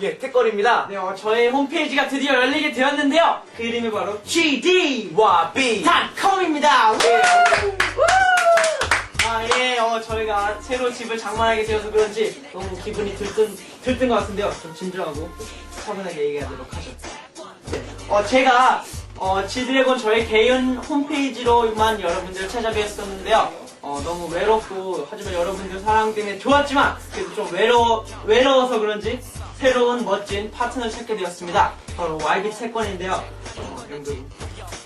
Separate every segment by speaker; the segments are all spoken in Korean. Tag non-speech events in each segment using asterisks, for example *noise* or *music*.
Speaker 1: 책거리입니다.
Speaker 2: 네, 어, 저의 홈페이지가 드디어 열리게 되었는데요. 그 이름이 바로 GD와
Speaker 1: B.
Speaker 2: 닷컴입니다. 아, 예, 어, 저희가 새로 집을 장만하게 되어서 그런지 너무 기분이 들뜬, 들뜬 것 같은데요. 좀 진중하고 차분하게 얘기하도록 하죠. 네, 어, 제가, 어, 지드래곤 저의 개인 홈페이지로만 여러분들을 찾아뵈었었는데요. 어, 너무 외롭고, 하지만 여러분들 사랑 때문에 좋았지만, 그래도 좀 외로, 외로워서 그런지, 새로운 멋진 파트너를 찾게 되었습니다. 바로 YB 채권인데요. 어, 여러분들,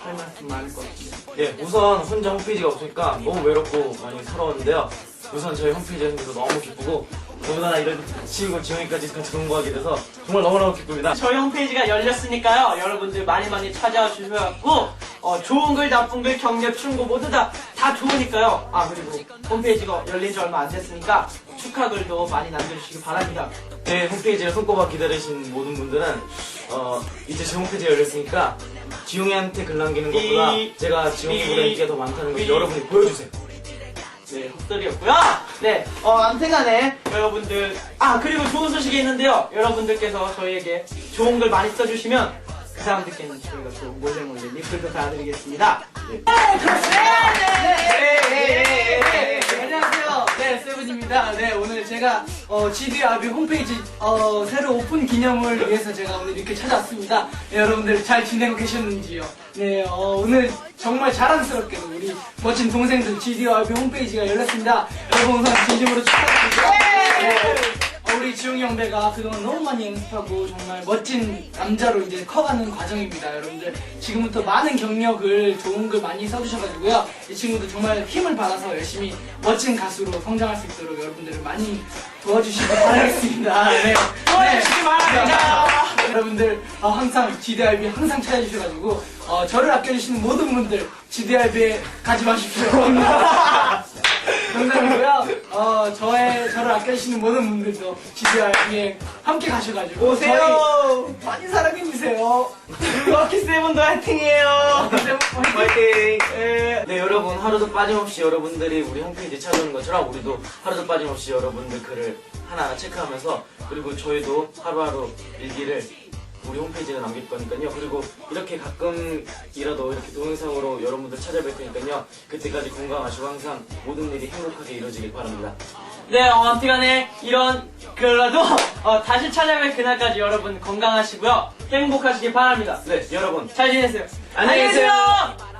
Speaker 2: 할 말씀 많을 것 같습니다.
Speaker 1: 예, 우선 혼자 홈페이지가 없으니까 너무 외롭고 많이 서러웠는데요. 우선 저희 홈페이지가 생겨서 너무 기쁘고, 더군다나 이런 친구 지영이까지 같이 공부하게 돼서 정말 너무너무 기쁩니다.
Speaker 2: 저희 홈페이지가 열렸으니까요. 여러분들 많이 많이 찾아와 주셔갖고 어, 좋은 글, 나쁜 글, 격려, 충고 모두 다, 다 좋으니까요. 아 그리고 홈페이지가 열린 지 얼마 안 됐으니까 축하글도 많이 남겨주시기 바랍니다.
Speaker 1: 제 홈페이지를 손꼽아 기다리신 모든 분들은 어, 이제 제 홈페이지가 열렸으니까 지용이한테 글 남기는 것보다
Speaker 2: 이-
Speaker 1: 제가 지용이보다
Speaker 2: 이-
Speaker 1: 인기가 더 많다는 걸
Speaker 2: 이-
Speaker 1: 여러분이 보여주세요.
Speaker 2: 네, 헛소리였고요. 네, 어, 아무튼간에 여러분들 아 그리고 좋은 소식이 있는데요. 여러분들께서 저희에게 좋은 글 많이 써주시면 그 사람들께는 저희가 또 몰래 몰래 리플도 달아드리겠습니다. 네.
Speaker 3: 네, 안녕하세요. 네, 세븐입니다. 네, 오늘 제가 어, GDRB 홈페이지 어, 새로 오픈 기념을 위해서 제가 오늘 이렇게 찾아왔습니다. 네, 여러분들 잘 지내고 계셨는지요? 네, 어, 오늘 정말 자랑스럽게도 우리 멋진 동생들 GDRB 홈페이지가 열렸습니다. 여러분 우선 진심으로 축하드리고요. 네, 어, 우리 지용이 형배가 그동안 너무 많이 연습하고 정말 멋진 남자로 이제 커가는 과정입니다. 여러분들 지금부터 많은 경력을 좋은 글 많이 써주셔가지고요. 이 친구도 정말 힘을 받아서 열심히 멋진 가수로 성장할 수 있도록 여러분들을 많이 도와주시기 바라겠습니다. *laughs* 네.
Speaker 2: 도와주시기 바랍니다.
Speaker 3: 네. 여러분들 어, 항상 GDRB 항상 찾아주셔가지고 어, 저를 아껴주시는 모든 분들 GDRB에 가지 마십시오. *laughs* 농담이고요. 어, 저의, 저를 아껴주시는 모든 분들도 GDRB에 함께 가셔가지고.
Speaker 2: 오세요.
Speaker 3: 많이 사랑해주세요.
Speaker 2: 럭키 세븐도 화이팅이에요.
Speaker 1: 화이팅! 네, 여러분 하루도 빠짐없이 여러분들이 우리 홈페이지 찾아오는 것처럼 우리도 하루도 빠짐없이 여러분들 글을 하나하나 체크하면서 그리고 저희도 하루하루 일기를 우리 홈페이지에 남길 거니까요. 그리고 이렇게 가끔이라도 이렇게 동영상으로 여러분들 찾아뵐 테니까요. 그때까지 건강하시고 항상 모든 일이 행복하게 이루어지길 바랍니다.
Speaker 2: 네, 어, 아무튼간에 이런 글라도 어, 다시 찾아뵐 그날까지 여러분 건강하시고요. 행복하시길 바랍니다.
Speaker 1: 네, 여러분
Speaker 2: 잘 지내세요.
Speaker 1: 안녕히 계세요.